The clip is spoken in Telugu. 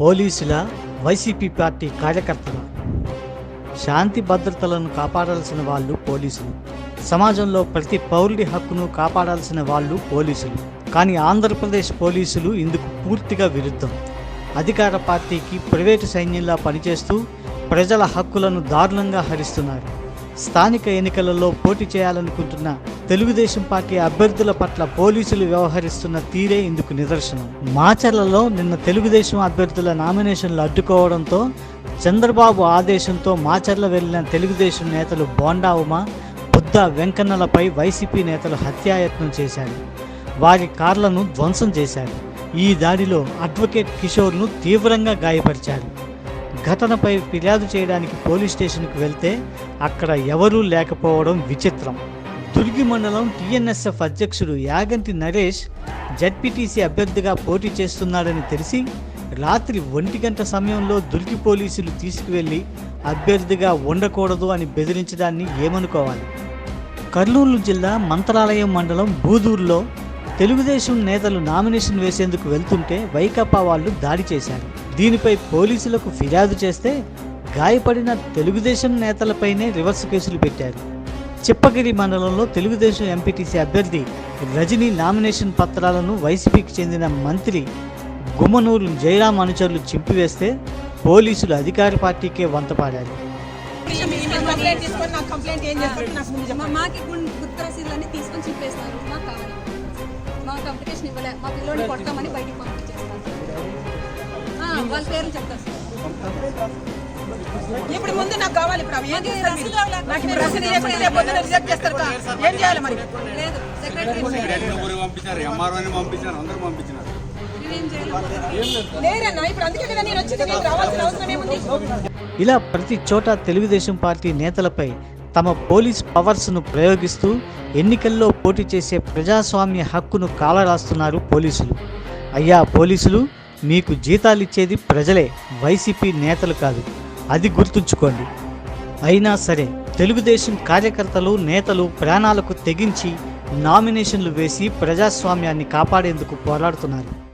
పోలీసుల వైసీపీ పార్టీ కార్యకర్తల శాంతి భద్రతలను కాపాడాల్సిన వాళ్ళు పోలీసులు. సమాజంలో ప్రతి పౌరుడి హక్కును కాపాడాల్సిన వాళ్ళు పోలీసులు. కానీ ఆంధ్రప్రదేశ్ పోలీసులు ఇందుకు పూర్తిగా విరుద్ధం. అధికార పార్టీకి ప్రైవేటు సైన్యంలా పనిచేస్తూ ప్రజల హక్కులను దారుణంగా హరిస్తున్నారు. స్థానిక ఎన్నికలలో పోటీ చేయాలనుకుంటున్న తెలుగుదేశం పార్టీ అభ్యర్థుల పట్ల పోలీసులు వ్యవహరిస్తున్న తీరే ఇందుకు నిదర్శనం. మాచర్లలో నిన్న తెలుగుదేశం అభ్యర్థుల నామినేషన్లు అడ్డుకోవడంతో చంద్రబాబు ఆదేశంతో మాచర్ల వెళ్ళిన తెలుగుదేశం నేతలు బోండా ఉమా బుద్ధ వెంకన్నలపై వైసీపీ నేతలు హత్యాయత్నం చేశారు. వారి కార్లను ధ్వంసం చేశారు. ఈ దాడిలో అడ్వకేట్ కిషోర్ను తీవ్రంగా గాయపరిచారు. ఘటనపై ఫిర్యాదు చేయడానికి పోలీస్ స్టేషన్కు వెళ్తే అక్కడ ఎవరూ లేకపోవడం విచిత్రం. దుర్గి మండలం టీఎన్ఎస్ఎఫ్ అధ్యక్షుడు యాగంటి నరేష్ జడ్పీటీసీ అభ్యర్థిగా పోటీ చేస్తున్నాడని తెలిసి రాత్రి ఒంటి గంట సమయంలో దుర్గి పోలీసులు తీసుకువెళ్ళి అభ్యర్థిగా ఉండకూడదు అని బెదిరించడాన్ని ఏమనుకోవాలి? కర్నూలు జిల్లా మంత్రాలయం మండలం బూదూరులో తెలుగుదేశం నేతలు నామినేషన్ వేసేందుకు వెళ్తుంటే వైకాపా వాళ్ళు దాడి చేశారు. దీనిపై పోలీసులకు ఫిర్యాదు చేస్తే గాయపడిన తెలుగుదేశం నేతలపైనే రివర్స్ కేసులు పెట్టారు. చిప్పగిరి మండలంలో తెలుగుదేశం ఎంపీటీసీ అభ్యర్థి రజనీ నామినేషన్ పత్రాలను వైసీపీకి చెందిన మంత్రి గుమ్మనూరు జయరాం అనుచరులు చింపివేస్తే పోలీసులు అధికార పార్టీకే వంతపాడారు మా మాకి గుర్తు రసీదులన్నీ తీసుకొని కావాలి. మాకు అప్లికేషన్ ఇవ్వలే. మా పిల్లోని కొడతామని బయటికి వాళ్ళ పేర్లు చెప్తారు. సార్ ఇప్పుడు ముందు నాకు కావాలి ఇప్పుడు అవి ఏం మాకు చేస్తారు రసీదు మీరు? రావట్లేదు. నాకు ఇప్పుడు రసీదు లేకపోతే రేపు పొద్దున్న రిజెక్ట్ చేస్తారు కదా. ఏం చేయాలి మరి? లేదు సెక్రటరీ ఊరికి పంపించారు ఎంఆర్ఓని పంపించారు అందరూ పంపించినారు మేమేం చేయాలి లేరన్నా ఇప్పుడు అందుకే కదా నేను వచ్చింది నీకు రావాల్సిన అవసరం ఏముంది? ఇలా ప్రతి చోట తెలుగుదేశం పార్టీ నేతలపై తమ పోలీస్ పవర్స్ను ప్రయోగిస్తూ ఎన్నికల్లో పోటీ చేసే ప్రజాస్వామ్య హక్కును కాలరాస్తున్నారు పోలీసులు. అయ్యా పోలీసులు మీకు జీతాలు ఇచ్చేది ప్రజలే వైసీపీ నేతలు కాదు. అది గుర్తుంచుకోండి. అయినా సరే తెలుగుదేశం కార్యకర్తలు నేతలు ప్రాణాలకు తెగించి నామినేషన్లు వేసి ప్రజాస్వామ్యాన్ని కాపాడేందుకు పోరాడుతున్నారు.